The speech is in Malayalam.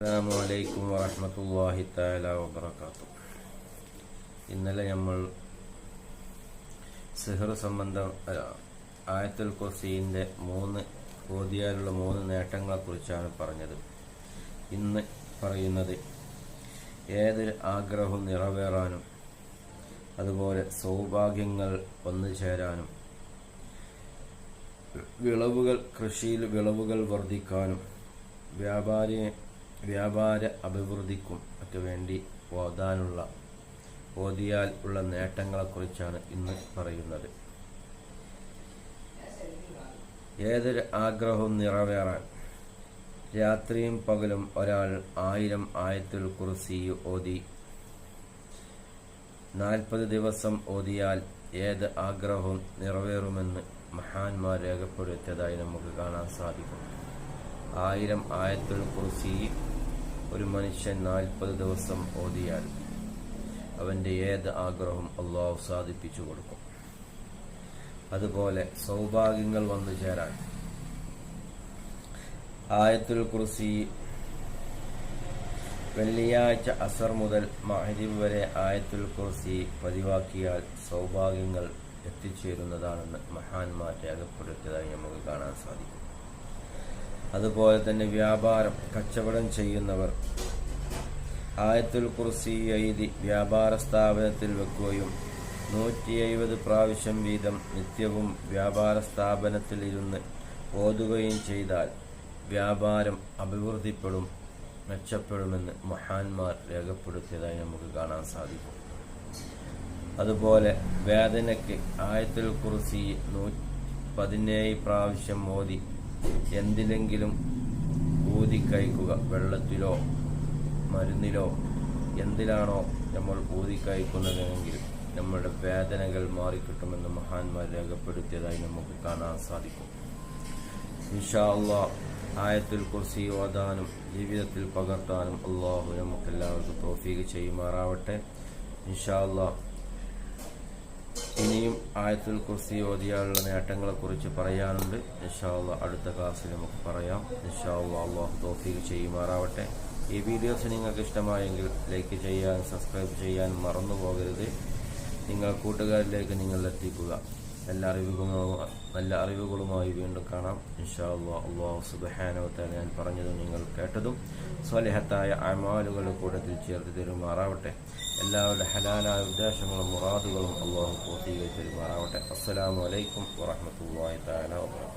അസ്സാം വലൈക്കും വാഹമത്തല്ലാഹി താല വബർക്കാത്തു ഇന്നലെ നമ്മൾ സിഹർ സംബന്ധം ആയത്തുൽ കുർസീന്റെ മൂന്ന് ഓതിയാലുള്ള മൂന്ന് നേട്ടങ്ങളെക്കുറിച്ചാണ് പറഞ്ഞത്. ഇന്ന് പറയുന്നത് ഏതൊരു ആഗ്രഹവും നിറവേറാനും അതുപോലെ സൗഭാഗ്യങ്ങൾ വന്നു ചേരാനും വിളവുകൾ കൃഷിയിൽ വിളവുകൾ വർദ്ധിക്കാനും വ്യാപാരി വ്യാപാര അഭിവൃദ്ധിക്കും ഒക്കെ വേണ്ടി ഓതാനുള്ള ഓതിയാൽ ഉള്ള നേട്ടങ്ങളെക്കുറിച്ചാണ് ഇന്ന് പറയുന്നത്. ഏതൊരു ആഗ്രഹവും നിറവേറാൻ രാത്രിയും പകലും ഒരാൾ ആയിരം ആയത്തിൽ കുറിച്ച് ഓതി നാൽപ്പത് ദിവസം ഓതിയാൽ ഏത് ആഗ്രഹവും നിറവേറുമെന്ന് മഹാന്മാർ രേഖപ്പെടുത്തിയതായി നമുക്ക് കാണാൻ സാധിക്കും. ആയിരം ആയത്തിൽ കുർസി ഒരു മനുഷ്യൻ നാൽപ്പത് ദിവസം ഓതിയാൽ അവന്റെ ഏത് ആഗ്രഹം അള്ളാഹു സാധിപ്പിച്ചു കൊടുക്കും. അതുപോലെ സൗഭാഗ്യങ്ങൾ വന്നു ചേരാൻ. ആയത്തുൽ കുറിസി വെള്ളിയാഴ്ച അസർ മുതൽ മഹരിബ് വരെ ആയത്തുൽ കുറിസി പതിവാക്കിയാൽ സൗഭാഗ്യങ്ങൾ എത്തിച്ചേരുന്നതാണെന്ന് മഹാന്മാർ രേഖപ്പെടുത്തിയതായി നമുക്ക് കാണാൻ സാധിക്കും. അതുപോലെ തന്നെ വ്യാപാരം കച്ചവടം ചെയ്യുന്നവർ. ആയത്തുൽ കുർസി എഴുതി വ്യാപാര സ്ഥാപനത്തിൽ വെക്കുകയും നൂറ്റി എഴുപത് പ്രാവശ്യം വീതം നിത്യവും വ്യാപാര സ്ഥാപനത്തിൽ ഇരുന്ന് ഓതുകയും ചെയ്താൽ വ്യാപാരം അഭിവൃദ്ധിപ്പെടും മെച്ചപ്പെടുമെന്ന് മഹാന്മാർ രേഖപ്പെടുത്തിയതായി നമുക്ക് കാണാൻ സാധിക്കും. അതുപോലെ വേദനയ്ക്ക് ആയത്തിൽ കുറിച്ച് നൂ പതിനേഴ് പ്രാവശ്യം ഓതി എന്തിലെങ്കിലും ഊതി കഴിക്കുക വെള്ളത്തിലോ മരുന്നിലോ എന്തിലാണോ നമ്മൾ ഊതി കഴിക്കുന്നതെങ്കിൽ നമ്മുടെ വേദനകൾ മാറിക്കിട്ടുമെന്ന് മഹാന്മാർ രേഖപ്പെടുത്തിയതായി നമുക്ക് കാണാൻ സാധിക്കും. ഇൻഷാ ആയത്തിൽ കുറിച്ച് ഓതാനും ജീവിതത്തിൽ പകർത്താനും അള്ളാഹു നമുക്കെല്ലാവർക്കും തോഫീക്ക് ചെയ്യുമാറാവട്ടെ. ഇൻഷാ അള്ളാ ഇനിയും ആയത്തുൽ കുർസി ഓതിയാലുള്ള നേട്ടങ്ങളെ കുറിച്ച് പറയാനുണ്ട്. ഇൻഷാല്ല അടുത്ത ക്ലാസ്സിൽ നമുക്ക് പറയാം. ഇൻഷാല്ല അള്ളാഹു തോഫീക്ക് ചെയ്യുമാറാവട്ടെ. ഈ വീഡിയോസ് നിങ്ങൾക്ക് ഇഷ്ടമായെങ്കിൽ ലൈക്ക് ചെയ്യാൻ സബ്സ്ക്രൈബ് ചെയ്യാൻ മറന്നു പോകരുത് നിങ്ങൾ കൂട്ടുകാരിലേക്ക് നിങ്ങൾ എത്തിക്കുക എല്ലാ അറിവുകളും നല്ല അറിവുകളുമായി വീണ്ടും കാണാം. ഇൻഷാ അള്ളാഹ് അള്ളാഹു സുബഹാനവത്താൽ ഞാൻ പറഞ്ഞതും നിങ്ങൾ കേട്ടതും സ്വലഹത്തായ അമാലുകളുടെ കൂട്ടത്തിൽ ചേർത്ത് തരുമാറാവട്ടെ. എല്ലാവരുടെ ഹലാലായ ഉദ്ദേശങ്ങളും മുറാദുകളും അള്ളാഹു പൂർത്തീകരിച്ച് തരുമാറാവട്ടെ. അസ്സലാമു അലൈക്കും വറഹമത്തല്ലാഹി തആല വബറകാതുഹു